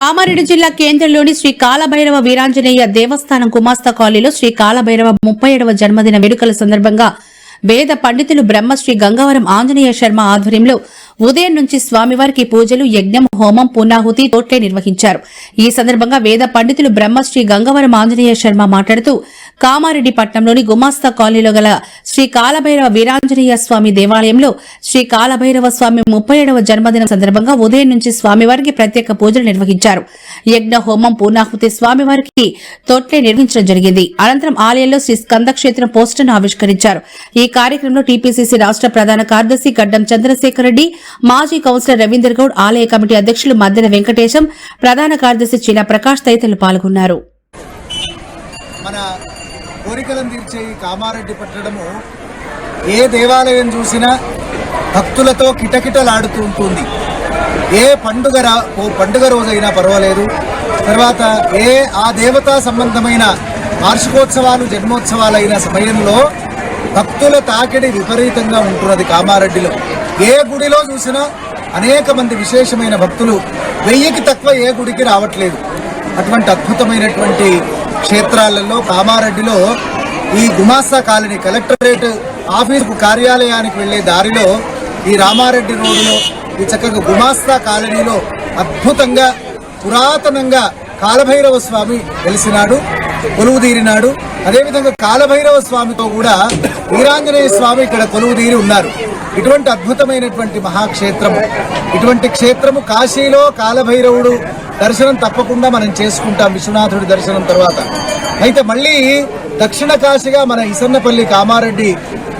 కామారెడ్డి జిల్లా కేంద్రంలోని శ్రీ కాలభైరవ వీరాంజనేయ దేవస్థానం కుమాస్త కాలనీలో శ్రీ కాలభైరవ ముప్పై ఏడవ జన్మదిన వేడుకల సందర్భంగా వేద పండితులు బ్రహ్మశ్రీ గంగవరం ఆంజనేయ శర్మ ఆధ్వర్యంలో ఉదయం నుంచి స్వామివారికి పూజలు యజ్ఞం హోమం పునాహుతి తోట్లే నిర్వహించారు. ఈ సందర్భంగా వేద పండితులు బ్రహ్మశ్రీ గంగవరం ఆంజనేయ శర్మ మాట్లాడుతూ కామారెడ్డి పట్టణంలోని గుమాస్తా కాలనీలో గల శ్రీ కాలభైరవ వీరాంజనేయ స్వామి దేవాలయంలో శ్రీ కాలభైరవ స్వామి ముప్పై ఏడవ జన్మదినం సందర్భంగా ఉదయం నుంచి స్వామివారికి ప్రత్యేక పూజలు నిర్వహించారు. యజ్ఞ హోమం పూర్ణాహుతి స్వామివారికి తొట్లే నిర్వహించడం జరిగింది. అనంతరం ఆలయంలో శ్రీ స్కందక్షేత్రం పోస్టర్ను ఆవిష్కరించారు. ఈ కార్యక్రమంలో టీపీసీసీ రాష్ట్ర ప్రధాన కార్యదర్శి గడ్డం చంద్రశేఖర్ రెడ్డి మాజీ కౌన్సిలర్ రవీందర్ గౌడ్ ఆలయ కమిటీ అధ్యక్షులు మద్దెన వెంకటేశం ప్రధాన కార్యదర్శి చీలా ప్రకాష్ తదితరులు పాల్గొన్నారు. మన కోరికలను తీర్చే ఈ కామారెడ్డి పట్టడము ఏ దేవాలయం చూసినా భక్తులతో కిటకిటలాడుతూ ఉంటుంది. ఏ పండుగ రా ఓ పండుగ రోజైనా పర్వాలేదు. తర్వాత ఏ ఆ దేవతా సంబంధమైన వార్షికోత్సవాలు జన్మోత్సవాలైన సమయంలో భక్తుల తాకిడి విపరీతంగా ఉంటున్నది కామారెడ్డిలో. ఏ గుడిలో చూసినా అనేక మంది విశేషమైన భక్తులు వెయ్యికి తక్కువ ఏ గుడికి రావట్లేదు. అటువంటి అద్భుతమైనటువంటి క్షేత్రాలలో కామారెడ్డిలో ఈ గుమాస్తా కాలనీ కలెక్టరేట్ ఆఫీసు కార్యాలయానికి వెళ్ళే దారిలో ఈ రామారెడ్డి రోడ్డులో ఈ చక్కగా గుమాస్తా కాలనీలో అద్భుతంగా పురాతనంగా కాలభైరవ స్వామి వెలిసినాడు కొలువు తీరినాడు. అదేవిధంగా కాలభైరవ స్వామితో కూడా వీరాంజనేయ స్వామి ఇక్కడ కొలువు తీరి ఉన్నారు. ఇటువంటి అద్భుతమైనటువంటి మహాక్షేత్రము. ఇటువంటి క్షేత్రము కాశీలో కాలభైరవుడు దర్శనం తప్పకుండా మనం చేసుకుంటాం విశ్వనాథుడి దర్శనం తర్వాత. అయితే మళ్ళీ దక్షిణ కాశీగా మన ఇసన్నపల్లి కామారెడ్డి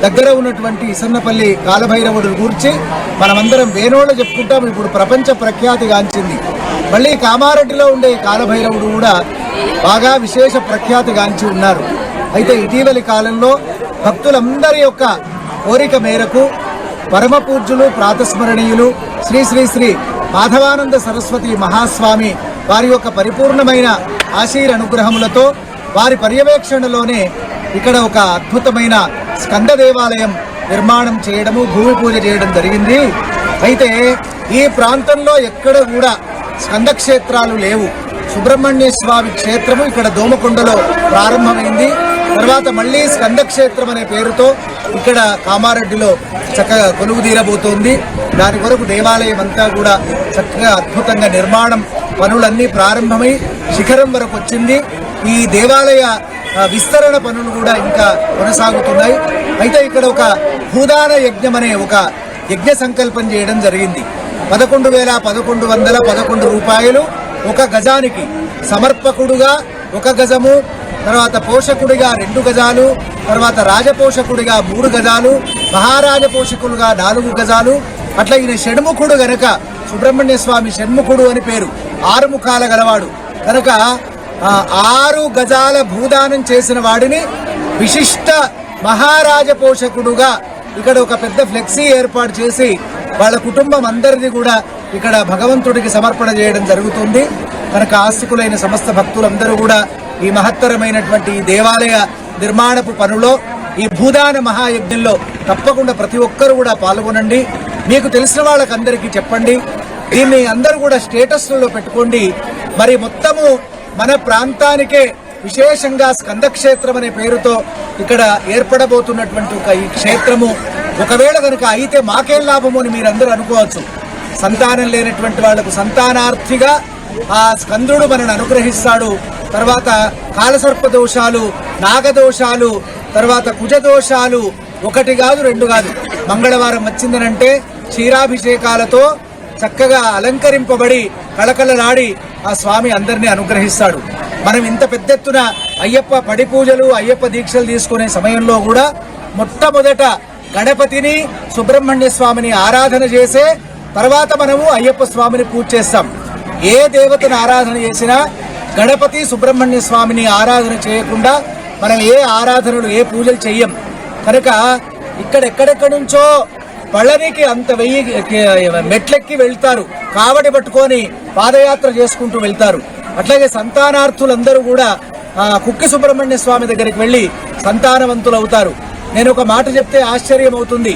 దగ్గర ఉన్నటువంటి ఇసన్నపల్లి కాలభైరవుడు గురించి మనమందరం వేణోళ్ళు చెప్పుకుంటాం. ఇప్పుడు ప్రపంచ ప్రఖ్యాతిగాంచింది మళ్ళీ కామారెడ్డిలో ఉండే కాలభైరవుడు కూడా బాగా విశేష ప్రఖ్యాతిగాంచి ఉన్నారు. అయితే ఇటీవలి కాలంలో భక్తులందరి యొక్క కోరిక మేరకు పరమ పూజ్యులు ప్రాతస్మరణీయులు శ్రీ శ్రీ శ్రీ మాధవానంద సరస్వతి మహాస్వామి వారి యొక్క పరిపూర్ణమైన ఆశీర్ అనుగ్రహములతో వారి పర్యవేక్షణలోనే ఇక్కడ ఒక అద్భుతమైన స్కంద దేవాలయం నిర్మాణం చేయడము భూమి పూజ చేయడం జరిగింది. అయితే ఈ ప్రాంతంలో ఎక్కడ కూడా స్కంద క్షేత్రాలు లేవు. సుబ్రహ్మణ్య స్వామి క్షేత్రము ఇక్కడ దోమకొండలో ప్రారంభమైంది. తర్వాత మళ్ళీ స్కందక్షేత్రం అనే పేరుతో ఇక్కడ కామారెడ్డిలో చక్కగా కొలువు తీరబోతోంది. దాని కొరకు దేవాలయం అంతా కూడా చక్కగా అద్భుతంగా నిర్మాణం పనులన్నీ ప్రారంభమై శిఖరం వరకు వచ్చింది. ఈ దేవాలయ విస్తరణ పనులు కూడా ఇంకా కొనసాగుతున్నాయి. అయితే ఇక్కడ ఒక భూదాన యజ్ఞం అనే ఒక యజ్ఞ సంకల్పం చేయడం జరిగింది. పదకొండు వేల పదకొండు వందల పదకొండు రూపాయలు ఒక గజానికి సమర్పకుడుగా ఒక గజము తర్వాత పోషకుడిగా రెండు గజాలు తర్వాత రాజపోషకుడిగా మూడు గజాలు మహారాజ పోషకులుగా నాలుగు గజాలు. అట్లా ఈయన షణ్ముఖుడు గనక సుబ్రహ్మణ్య స్వామి షణ్ముఖుడు అని పేరు. ఆరు ముఖాల గలవాడు. కనుక ఆరు గజాల భూదానం చేసిన వాడిని విశిష్ట మహారాజ పోషకుడుగా ఇక్కడ ఒక పెద్ద ఫ్లెక్సీ ఏర్పాటు చేసి వాళ్ళ కుటుంబం అందరిది కూడా ఇక్కడ భగవంతుడికి సమర్పణ చేయడం జరుగుతుంది. కనుక ఆస్తికులైన సమస్త భక్తులందరూ కూడా ఈ మహత్తరమైనటువంటి ఈ దేవాలయ నిర్మాణపు పనులో ఈ భూదాన మహాయజ్ఞంలో తప్పకుండా ప్రతి ఒక్కరు కూడా పాల్గొనండి. మీకు తెలిసిన వాళ్ళకందరికీ చెప్పండి. దీన్ని అందరూ కూడా స్టేటస్లలో పెట్టుకోండి. మరి మొత్తము మన ప్రాంతానికే విశేషంగా స్కందక్షేత్రం అనే పేరుతో ఇక్కడ ఏర్పడబోతున్నటువంటి ఒక ఈ క్షేత్రము. ఒకవేళ కనుక అయితే మాకేం లాభము అని మీరందరూ అనుకోవచ్చు. సంతానం లేనటువంటి వాళ్ళకు సంతానార్థిగా ఆ స్కందుడు మనను అనుగ్రహిస్తాడు. తర్వాత కాలసర్ప దోషాలు నాగదోషాలు తర్వాత కుజదోషాలు ఒకటి కాదు రెండు కాదు. మంగళవారం వచ్చిందనంటే క్షీరాభిషేకాలతో చక్కగా అలంకరింపబడి కళకళలాడి ఆ స్వామి అందరినీ అనుగ్రహిస్తాడు. మనం ఇంత పెద్ద ఎత్తున అయ్యప్ప పడి పూజలు అయ్యప్ప దీక్షలు తీసుకునే సమయంలో కూడా మొట్టమొదట గణపతిని సుబ్రహ్మణ్య స్వామిని ఆరాధన చేసే తర్వాత మనము అయ్యప్ప స్వామిని పూజ చేస్తాం. ఏ దేవతను ఆరాధన చేసినా గణపతి సుబ్రహ్మణ్య స్వామిని ఆరాధన చేయకుండా మనం ఏ ఆరాధనలు ఏ పూజలు చెయ్యం. కనుక ఇక్కడ ఎక్కడెక్కడి నుంచో పళ్ళనికి అంత వెయ్యి మెట్లెక్కి వెళ్తారు. కావడి పట్టుకొని పాదయాత్ర చేసుకుంటూ వెళ్తారు. అట్లాగే సంతానార్థులందరూ కూడా కుక్కి సుబ్రహ్మణ్య స్వామి దగ్గరికి వెళ్ళి సంతానవంతులు అవుతారు నేను ఒక మాట చెప్తే ఆశ్చర్యం అవుతుంది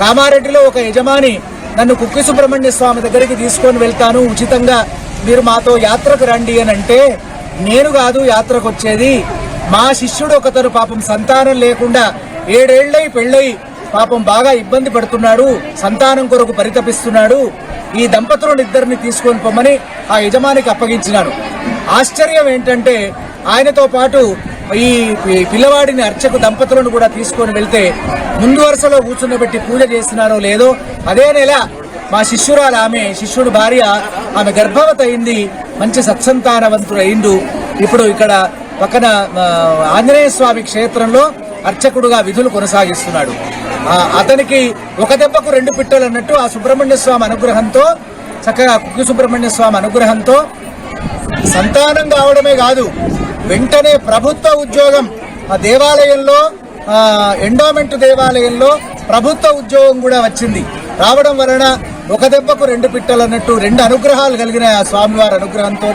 కామారెడ్డిలో ఒక యజమాని నన్ను కుక్కి సుబ్రహ్మణ్య స్వామి దగ్గరికి తీసుకొని వెళ్తాను. ఉచితంగా మీరు మాతో యాత్రకు రండి అని అంటే నేను కాదు యాత్రకు వచ్చేది మా శిష్యుడు ఒకతను పాపం సంతానం లేకుండా ఏడేళ్ళై పెళ్ళై పాపం బాగా ఇబ్బంది పడుతున్నాడు సంతానం కొరకు పరితపిస్తున్నాడు. ఈ దంపతులను ఇద్దరిని తీసుకొని పొమ్మని ఆ యజమానికి అప్పగించినాడు. ఆశ్చర్యం ఏంటంటే ఆయనతో పాటు ఈ పిల్లవాడిని అర్చకు దంపతులను కూడా తీసుకొని వెళ్తే ముందు వరుసలో కూర్చున్నబెట్టి పూజ చేసినారో లేదో అదే నెల మా శిష్యురాలు ఆమె శిష్యుడు భార్య ఆమె గర్భవతి అయింది మంచి సత్సంతానవంతుడు అయిండు ఇప్పుడు ఇక్కడ పక్కన ఆంజనేయ స్వామి క్షేత్రంలో అర్చకుడుగా విధులు కొనసాగిస్తున్నాడు. అతనికి ఒక దెబ్బకు రెండు పిట్టలు అన్నట్టు ఆ సుబ్రహ్మణ్య స్వామి అనుగ్రహంతో చక్కగా కుక్కి సుబ్రహ్మణ్య స్వామి అనుగ్రహంతో సంతానం కావడమే కాదు వెంటనే ప్రభుత్వ ఉద్యోగం ఆ దేవాలయంలో ఎండోమెంట్ దేవాలయంలో ప్రభుత్వ ఉద్యోగం కూడా వచ్చింది. రావడం వలన ఒక దెబ్బకు రెండు పిట్టలు అన్నట్టు రెండు అనుగ్రహాలు కలిగిన ఆ స్వామివారి అనుగ్రహంతో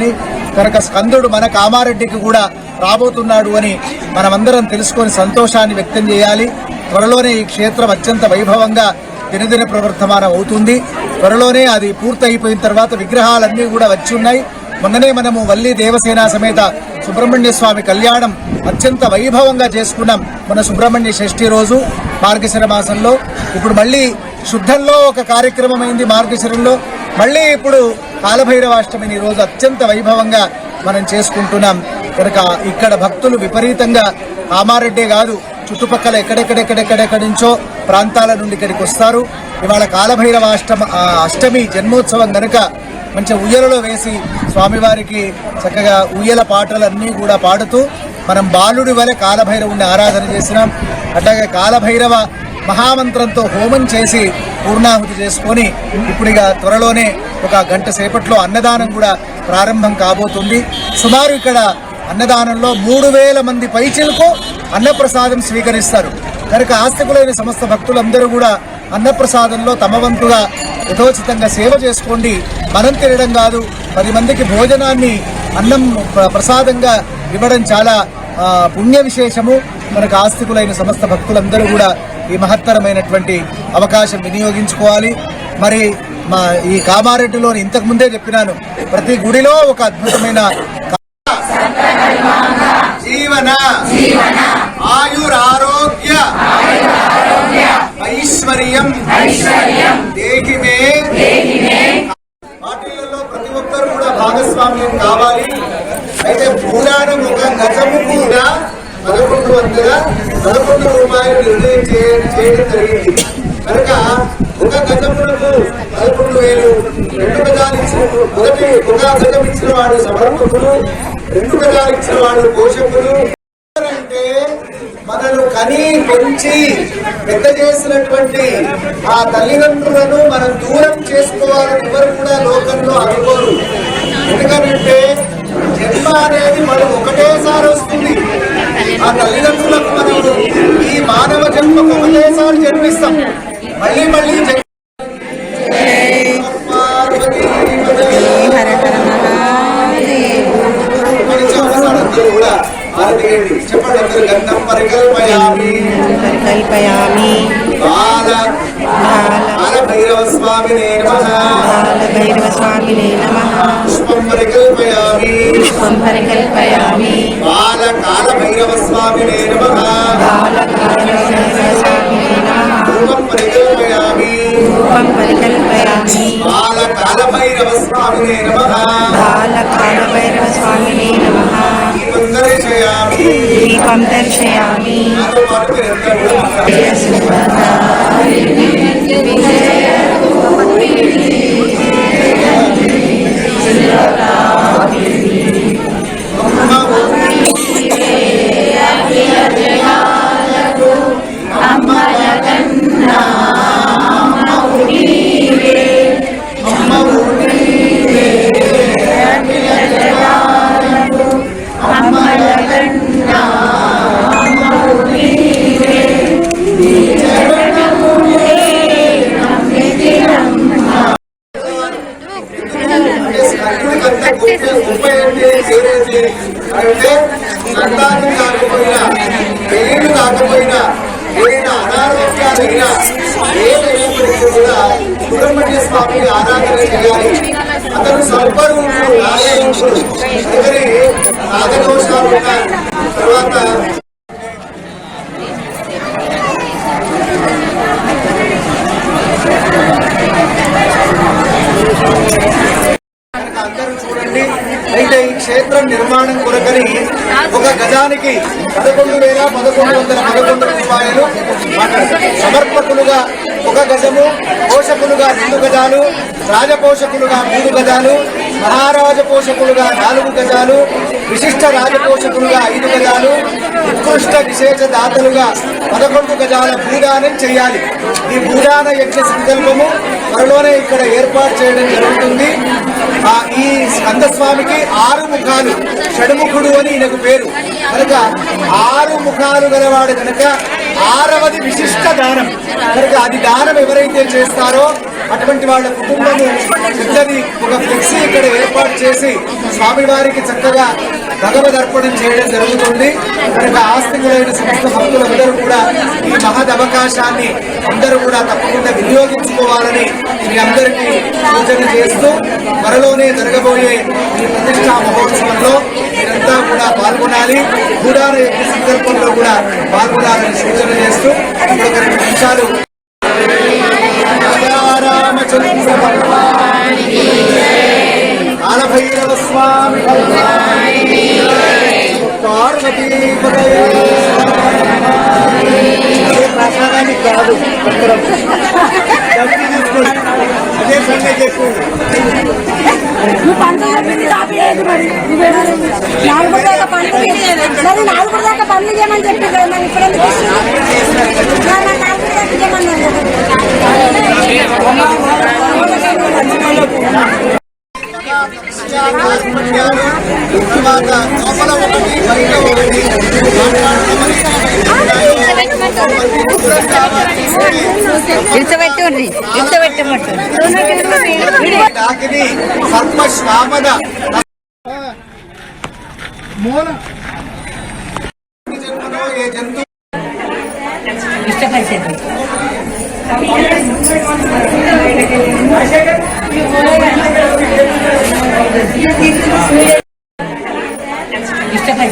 కనుక స్కందుడు మన కామారెడ్డికి కూడా రాబోతున్నాడు అని మనమందరం తెలుసుకొని సంతోషాన్ని వ్యక్తం చేయాలి. త్వరలోనే ఈ క్షేత్రం అత్యంత వైభవంగా దినదిన ప్రవర్తమానం అవుతుంది. త్వరలోనే అది పూర్తయిపోయిన తర్వాత విగ్రహాలన్నీ కూడా వచ్చి ఉన్నాయి. మొన్ననే మనము వల్లి దేవసేన సమేత సుబ్రహ్మణ్య స్వామి కళ్యాణం అత్యంత వైభవంగా చేసుకున్నాం. మన సుబ్రహ్మణ్య షష్ఠి రోజు మార్గశిర మాసంలో. ఇప్పుడు మళ్ళీ శుద్ధంలో ఒక కార్యక్రమం అయింది మార్గశిరంలో. మళ్ళీ ఇప్పుడు కాలభైరవాష్టమిని రోజు అత్యంత వైభవంగా మనం చేసుకుంటున్నాం. కనుక ఇక్కడ భక్తులు విపరీతంగా కామారెడ్డే కాదు చుట్టుపక్కల ఎక్కడెక్కడెక్కడెక్కడెక్కడి నుంచో ప్రాంతాల నుండి ఇక్కడికి వస్తారు. ఇవాళ కాలభైరవ అష్టమ అష్టమి జన్మోత్సవం కనుక మంచి ఉయ్యలలో వేసి స్వామివారికి చక్కగా ఉయ్యల పాటలన్నీ కూడా పాడుతూ మనం బాలుడి వలె కాలభైరవుని ఆరాధన చేసినాం. అట్లాగే కాలభైరవ మహామంత్రంతో హోమం చేసి పూర్ణాహుతి చేసుకొని ఇప్పుడు త్వరలోనే ఒక గంట సేపట్లో అన్నదానం కూడా ప్రారంభం కాబోతుంది. సుమారు ఇక్కడ అన్నదానంలో మూడు వేల మంది పైచిలకు అన్నప్రసాదం స్వీకరిస్తారు. కనుక ఆస్తికులైన సమస్త భక్తులందరూ కూడా అన్నప్రసాదంలో తమ వంతుగా యథోచితంగా సేవ చేసుకోండి. మనం తినడం కాదు పది మందికి భోజనాన్ని అన్నం ప్రసాదంగా ఇవ్వడం చాలా పుణ్య విశేషము మనకు ఆస్తికులైన సమస్త భక్తులందరూ కూడా ఈ మహత్తరమైనటువంటి అవకాశం వినియోగించుకోవాలి. మరి మా ఈ కామారెడ్డిలోని ఇంతకు ముందే చెప్పినాను ప్రతి గుడిలో ఒక అద్భుతమైన జీవన ఆయురారోగ్య ఐశ్వర్యం దేహి మే ప్రతి ఒక్కరు కూడా భాగస్వామ్యం కావాలి. అయితే పురాణం ఒక గజము కూడా పదకొండు వందల పదకొండు రూపాయలు నిర్ణయం చేయడం జరిగింది. కనుక ఒక గతంలో పదకొండు వేలు రెండు గజాలు ఇచ్చిన మొదటి ఒక గజం ఇచ్చిన వాడు సమర్పకులు రెండు గజాలు ఇచ్చిన వాడు పోషకులు అంటే మనను కని పెంచి పెద్ద చేసినటువంటి ఆ తల్లిదండ్రులను మనం దూరం చేసుకోవాలని ఎవరు కూడా లోకంలో అనుకోరు. ఎందుకంటే జన్మ అనేది మనం ఒకటేసారి వస్తుంది. ఆ తల్లిదండ్రులకు మనం ఈ మానవ జన్మకు ఒకటేసారి జన్మిస్తాం. మళ్ళీ మళ్ళీ జన్మ హర హర మహాదేవ్ అందరూ కూడా భారతీయుడు చెప్పండి అందరూ గంధం పరికల్పయామి పరికల్పయామి బాల బాల బాల భైరవ స్వామినే నమః బాల భైరవ స్వామినే నమ పుష్పం పరికల్పయామి పుష్పం పరికల్పయామి భైరవ స్వామినే నమః. బాల కాల భైరవ స్వామినే నమ ధూపం పరికల్పయామి రూపం పరికల్పయామి బాల కాల అంటే సంతానం కాకపోయినా పెళ్ళి కాకపోయినా ఏదైనా అనారోగ్యాలైనా ఏదైనప్పటికీ కూడా సుబ్రహ్మణ్య స్వామిని ఆరాధన చేయాలి. అతను సర్వరూపుడు భక్తులు ఎవరి? నాగదోషాలు ఉన్నాయి. తర్వాత అందరూ చూడండి. అయితే ఈ క్షేత్రం నిర్మాణం కొరకని ఒక గజానికి పదకొండు వేల పదకొండు వందల పదకొండు రూపాయలు. సమర్పకులుగా ఒక గజము పోషకులుగా రెండు గజాలు రాజపోషకులుగా మూడు గజాలు. మహారాజ పోషకులుగా నాలుగు గజాలు విశిష్ట రాజపోషకులుగా ఐదు గజాలు ఉత్కృష్ట విశేష దాతలుగా పదకొండు గజాల భూదానం చేయాలి. ఈ భూదాన యజ్ఞ సంకల్పము త్వరలోనే ఇక్కడ ఏర్పాటు చేయడం జరుగుతుంది. ఆ ఈ స్కందస్వామికి ఆరు ముఖాలు షడుముఖుడు అని ఈయనకు పేరు. కనుక ఆరు ముఖాలు గలవాడు కనుక ఆరవది విశిష్ట దానం. కనుక అది దానం ఎవరైతే చేస్తారో అటువంటి వాళ్ళ కుటుంబము పెద్దది ఒక ఫ్లెక్సీ ఇక్కడ ఏర్పాటు చేసి స్వామివారికి చక్కగా భగవద్ దర్పణం చేయడం జరుగుతుంది. కనుక ఆస్తికులైన సమస్త భక్తులందరూ కూడా ఈ మహద్ అవకాశాన్ని అందరూ కూడా తప్పకుండా వినియోగించుకోవాలని మీ అందరికీ సూచన చేస్తూ త్వరలోనే జరగబోయే ఈ ప్రతిష్టా మహోత్సవంలో మీరంతా కూడా పాల్గొనాలి. భూడాన యొక్క సందర్భంలో కూడా పాల్గొనాలని సూచన చేస్తూ ఇప్పుడు ఒక రెండు నిమిషాలు. రామచంద్ర స్వామి. భగవాన్ మరి నాలుగు దాకా పండుగ చేయమని చెప్పి మరి ఇప్పుడు నాలుగు దాకా చేయమన్నాను. తర్వాత లోపల ఒకటి బయట ఒకటి మూల.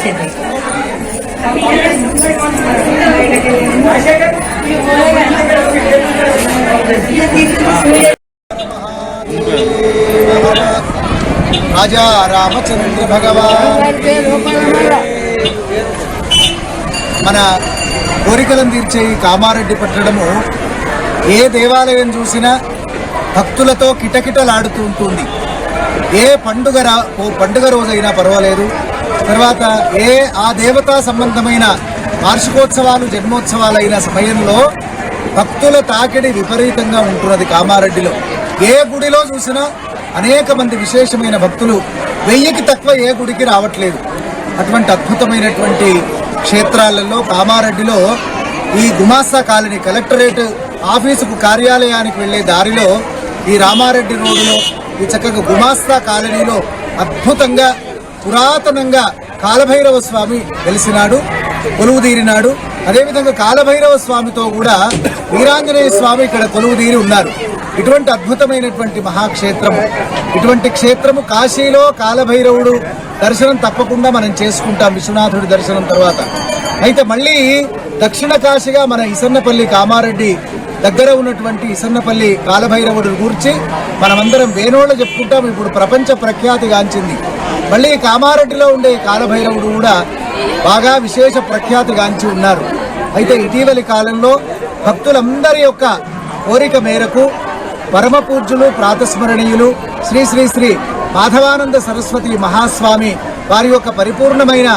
ఇష్టపరిచేది రాజా రామచంద్ర భగవాన్ మన కోరికలను తీర్చే ఈ కామారెడ్డి పట్టడము ఏ దేవాలయం చూసినా భక్తులతో కిటకిటలాడుతూ ఉంటుంది. ఏ పండుగ రా ఓ పండుగ రోజైనా పర్వాలేదు. తర్వాత ఏ ఆ దేవతా సంబంధమైన వార్షికోత్సవాలు జన్మోత్సవాలైన సమయంలో భక్తుల తాకిడి విపరీతంగా ఉంటున్నది కామారెడ్డిలో. ఏ గుడిలో చూసినా అనేక మంది విశేషమైన భక్తులు వెయ్యికి తక్కువ ఏ గుడికి రావట్లేదు. అటువంటి అద్భుతమైనటువంటి క్షేత్రాలలో కామారెడ్డిలో ఈ గుమాస్తా కాలనీ కలెక్టరేట్ ఆఫీసుకు కార్యాలయానికి వెళ్ళే దారిలో ఈ రామారెడ్డి రోడ్డులో ఈ చక్కగా గుమాస్తా కాలనీలో అద్భుతంగా పురాతనంగా కాలభైరవ స్వామి వెలిసినాడు కొలువుదీరినాడు. అదేవిధంగా కాలభైరవ స్వామితో కూడా వీరాంజనేయ స్వామి ఇక్కడ కొలువుదీరి ఉన్నారు. ఇటువంటి అద్భుతమైనటువంటి మహాక్షేత్రము. ఇటువంటి క్షేత్రము కాశీలో కాలభైరవుడు దర్శనం తప్పకుండా మనం చేసుకుంటాం విశ్వనాథుడి దర్శనం తర్వాత. అయితే మళ్ళీ దక్షిణ కాశీగా మన ఇసన్నపల్లి కామారెడ్డి దగ్గర ఉన్నటువంటి ఇసన్నపల్లి కాలభైరవుడు గూర్చి మనమందరం వేణోళ్ళు చెప్పుకుంటాం. ఇప్పుడు ప్రపంచ ప్రఖ్యాతిగాంచింది మళ్ళీ కామారెడ్డిలో ఉండే కాలభైరవుడు కూడా బాగా విశేష ప్రఖ్యాతిగాంచి ఉన్నారు. అయితే ఇటీవలి కాలంలో భక్తులందరి యొక్క కోరిక మేరకు పరమ పూజ్యులు ప్రాతస్మరణీయులు శ్రీ శ్రీ శ్రీ మాధవానంద సరస్వతి మహాస్వామి వారి యొక్క పరిపూర్ణమైన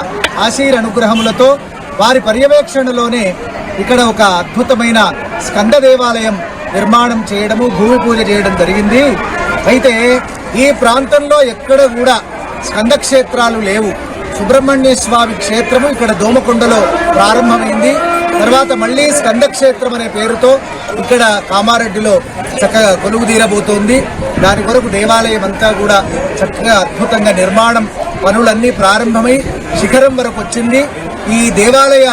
ఆశీర్ అనుగ్రహములతో వారి పర్యవేక్షణలోనే ఇక్కడ ఒక అద్భుతమైన స్కంద దేవాలయం నిర్మాణం చేయడము భూమి పూజ చేయడం జరిగింది. అయితే ఈ ప్రాంతంలో ఎక్కడ కూడా స్కందక్షేత్రాలు లేవు. సుబ్రహ్మణ్య స్వామి క్షేత్రము ఇక్కడ దోమకొండలో ప్రారంభమైంది. తర్వాత మళ్ళీ స్కందక్షేత్రం అనే పేరుతో ఇక్కడ కామారెడ్డిలో చక్కగా కొలువు తీరబోతోంది. దాని కొరకు దేవాలయం అంతా కూడా చక్కగా అద్భుతంగా నిర్మాణం పనులన్నీ ప్రారంభమై శిఖరం వరకు వచ్చింది. ఈ దేవాలయ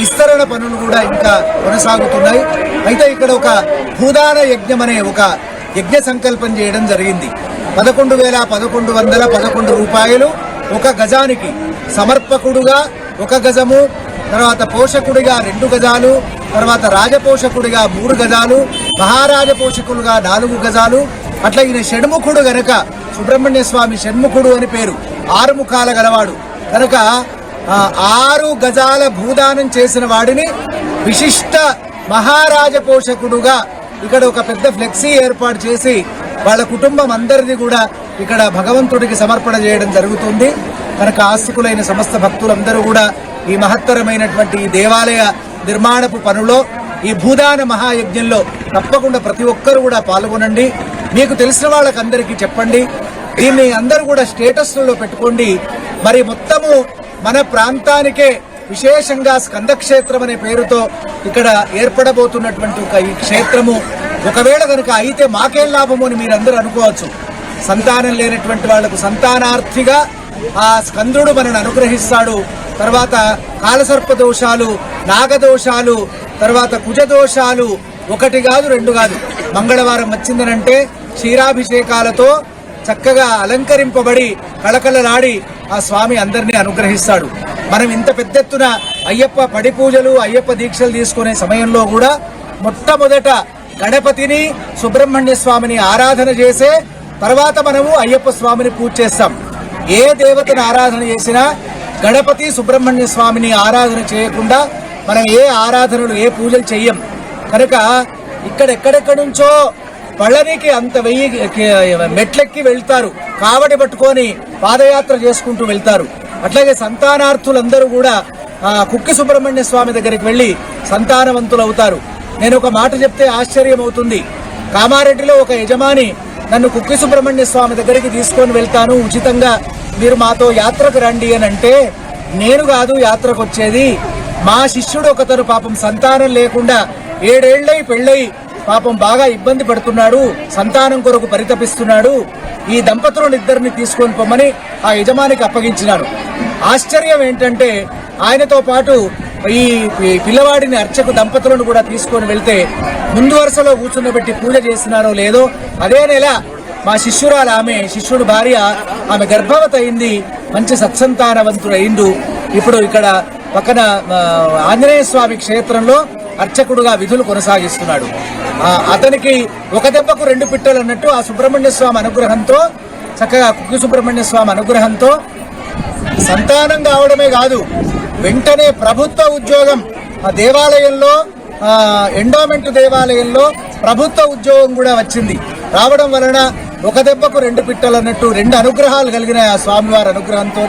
విస్తరణ పనులు కూడా ఇంకా కొనసాగుతున్నాయి. అయితే ఇక్కడ ఒక భూదాన యజ్ఞం అనే ఒక యజ్ఞ సంకల్పం చేయడం జరిగింది. పదకొండు వేల పదకొండు వందల పదకొండు రూపాయలు ఒక గజానికి సమర్పకుడుగా ఒక గజము తర్వాత పోషకుడిగా రెండు గజాలు తర్వాత రాజపోషకుడిగా మూడు గజాలు మహారాజ పోషకులుగా నాలుగు గజాలు. అట్లా ఈయన షణ్ముఖుడు గనక సుబ్రహ్మణ్య స్వామి షణ్ముఖుడు అని పేరు. ఆరు ముఖాల గలవాడు. కనుక ఆరు గజాల భూదానం చేసిన వాడిని విశిష్ట మహారాజ పోషకుడుగా ఇక్కడ ఒక పెద్ద ఫ్లెక్సీ ఏర్పాటు చేసి వాళ్ళ కుటుంబం అందరిది కూడా ఇక్కడ భగవంతుడికి సమర్పణ చేయడం జరుగుతుంది. కనుక ఆస్తికులైన సమస్త భక్తులందరూ కూడా ఈ మహత్తరమైనటువంటి ఈ దేవాలయ నిర్మాణపు పనులో ఈ భూదాన మహాయజ్ఞంలో తప్పకుండా ప్రతి ఒక్కరు కూడా పాల్గొనండి. మీకు తెలిసిన వాళ్ళకందరికీ చెప్పండి. దీన్ని అందరూ కూడా స్టేటస్లలో పెట్టుకోండి. మరి మొత్తము మన ప్రాంతానికే విశేషంగా స్కందక్షేత్రం అనే పేరుతో ఇక్కడ ఏర్పడబోతున్నటువంటి ఒక ఈ క్షేత్రము ఒకవేళ కనుక అయితే మాకేం లాభము అని మీరందరూ అనుకోవచ్చు. సంతానం లేనటువంటి వాళ్ళకు సంతానార్థిగా ఆ స్కందుడు మనను అనుగ్రహిస్తాడు. తర్వాత కాలసర్ప దోషాలు నాగదోషాలు తర్వాత కుజ దోషాలు ఒకటి కాదు రెండు కాదు. మంగళవారం వచ్చిందనంటే క్షీరాభిషేకాలతో చక్కగా అలంకరింపబడి కళకళలాడి ఆ స్వామి అందరినీ అనుగ్రహిస్తాడు. మనం ఇంత పెద్ద ఎత్తున అయ్యప్ప పడి పూజలు అయ్యప్ప దీక్షలు తీసుకునే సమయంలో కూడా మొట్టమొదట గణపతిని సుబ్రహ్మణ్య స్వామిని ఆరాధన చేసే తర్వాత మనము అయ్యప్ప స్వామిని పూజ చేస్తాం. ఏ దేవతను ఆరాధన చేసినా గణపతి సుబ్రహ్మణ్య స్వామిని ఆరాధన చేయకుండా మనం ఏ ఆరాధనలు ఏ పూజలు చెయ్యం. కనుక ఇక్కడ ఎక్కడెక్కడి నుంచో పళ్ళనికి అంత వెయ్యి మెట్లెక్కి వెళ్తారు. కావడి పట్టుకొని పాదయాత్ర చేసుకుంటూ వెళ్తారు. అట్లాగే సంతానార్థులందరూ కూడా కుక్కి సుబ్రహ్మణ్య స్వామి దగ్గరికి వెళ్ళి సంతానవంతులు అవుతారు నేను ఒక మాట చెప్తే ఆశ్చర్యం అవుతుంది కామారెడ్డిలో ఒక యజమాని నన్ను కుక్కి సుబ్రహ్మణ్య స్వామి దగ్గరికి తీసుకొని వెళ్తాను. ఉచితంగా మీరు మాతో యాత్రకు రండి అని అంటే నేను కాదు యాత్రకు వచ్చేది. మా శిష్యుడు ఒకతను పాపం సంతానం లేకుండా ఏడేళ్ళై పెళ్ళై పాపం బాగా ఇబ్బంది పడుతున్నాడు. సంతానం కొరకు పరితపిస్తున్నాడు. ఈ దంపతులను ఇద్దరిని తీసుకొని పొమ్మని ఆ యజమానికి అప్పగించినాడు ఆశ్చర్యం ఏంటంటే ఆయనతో పాటు ఈ పిల్లవాడిని అర్చకు దంపతులను కూడా తీసుకొని వెళ్తే ముందు వరుసలో కూర్చున్నబెట్టి పూజ చేస్తున్నారో లేదో అదే నెల మా శిష్యురాలు ఆమె శిష్యుడు భార్య ఆమె గర్భవతి అయింది మంచి సత్సంతానవంతుడు అయిండు ఇప్పుడు ఇక్కడ పక్కన ఆంజనేయ స్వామి క్షేత్రంలో అర్చకుడుగా విధులు కొనసాగిస్తున్నాడు. అతనికి ఒక దెబ్బకు రెండు పిట్టలు అన్నట్టు ఆ సుబ్రహ్మణ్య స్వామి అనుగ్రహంతో చక్కగా కుక్కి సుబ్రహ్మణ్య స్వామి అనుగ్రహంతో సంతానం కావడమే కాదు వెంటనే ప్రభుత్వ ఉద్యోగం ఆ దేవాలయంలో ఎండోమెంట్ దేవాలయంలో ప్రభుత్వ ఉద్యోగం కూడా వచ్చింది. రావడం వలన ఒక దెబ్బకు రెండు పిట్టలు అన్నట్టు రెండు అనుగ్రహాలు కలిగిన ఆ స్వామివారి అనుగ్రహంతో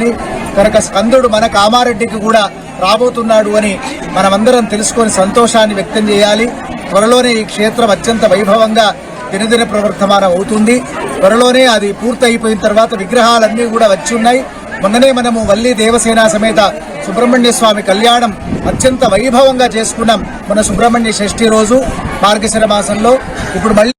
కనుక స్కందుడు మన కామారెడ్డికి కూడా రాబోతున్నాడు అని మనమందరం తెలుసుకొని సంతోషాన్ని వ్యక్తం చేయాలి. త్వరలోనే ఈ క్షేత్రం అత్యంత వైభవంగా దినదిన ప్రవర్తమానం అవుతుంది. త్వరలోనే అది పూర్తయిపోయిన తర్వాత విగ్రహాలన్నీ కూడా వచ్చి ఉన్నాయి. మొన్ననే మనము వల్లి దేవసేన సమేత సుబ్రహ్మణ్య స్వామి కళ్యాణం అత్యంత వైభవంగా చేసుకున్నాం. మన సుబ్రహ్మణ్య షష్ఠి రోజు మార్గశిర మాసంలో. ఇప్పుడు మళ్ళీ